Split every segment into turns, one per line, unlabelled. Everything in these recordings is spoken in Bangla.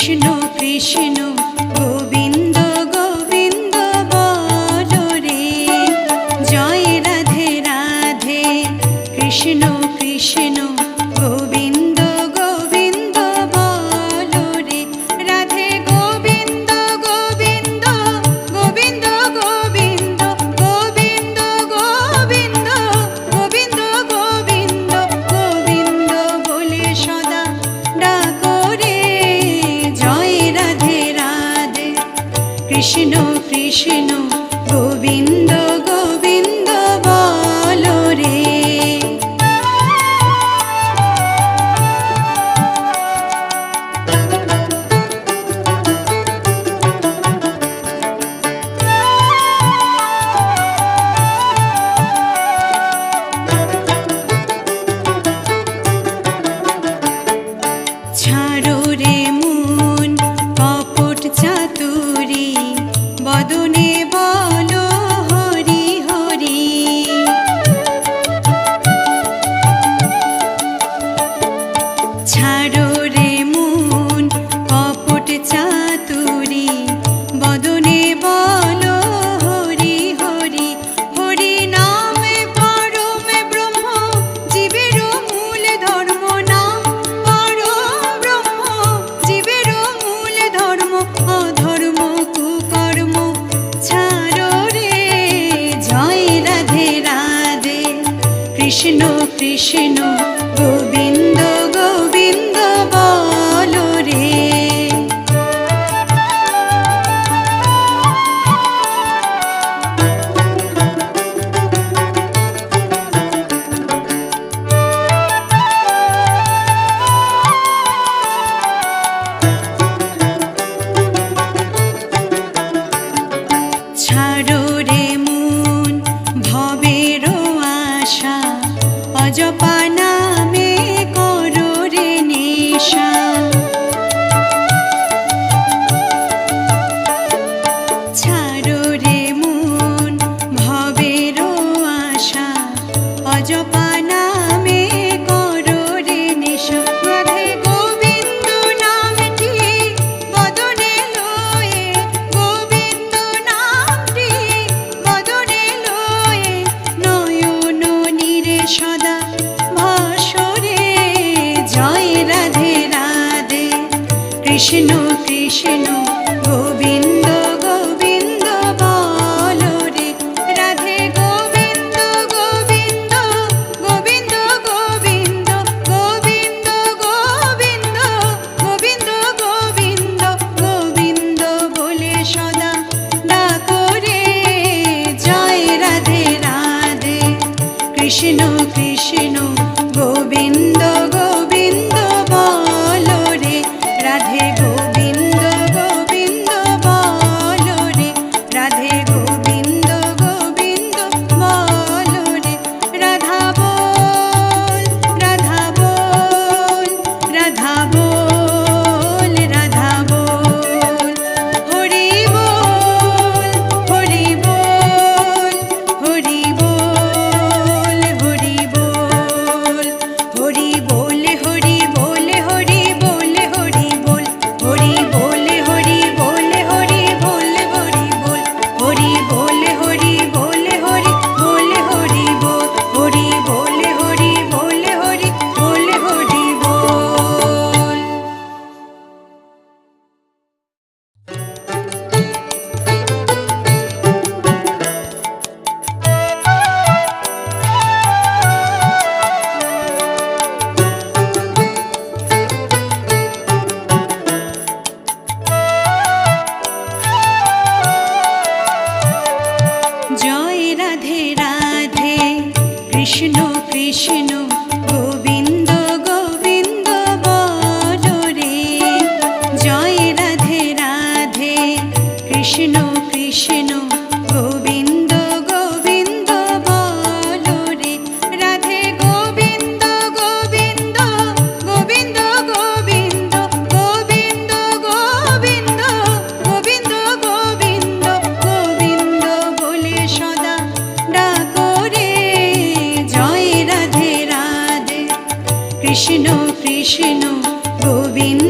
কৃষ্ণ কৃষ্ণ কৃষ্ণ কৃষ্ণ গোবিন্দ কৃষ্ণ কৃষ্ণ গোবিন্দ কৃষ্ণ কৃষ্ণ গোবিন্দ কৃষ্ণ কৃষ্ণ গোবিন্দ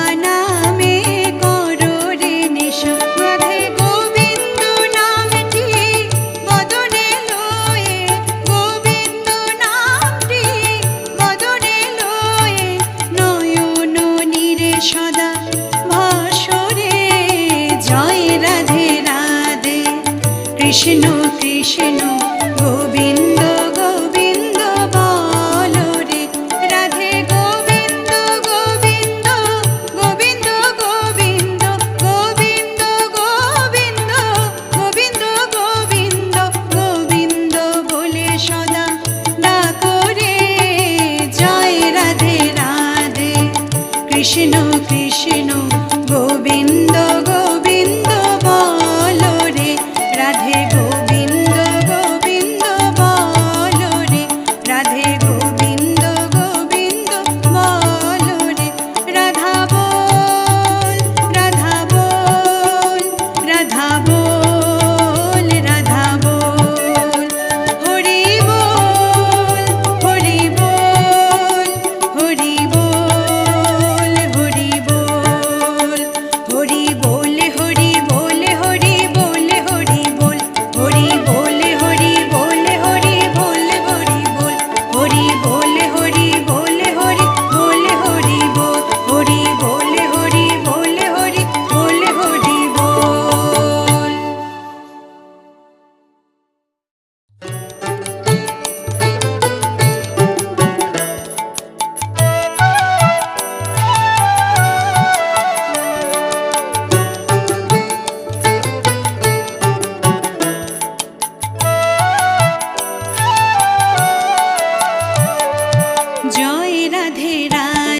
తీసెను తీసెను.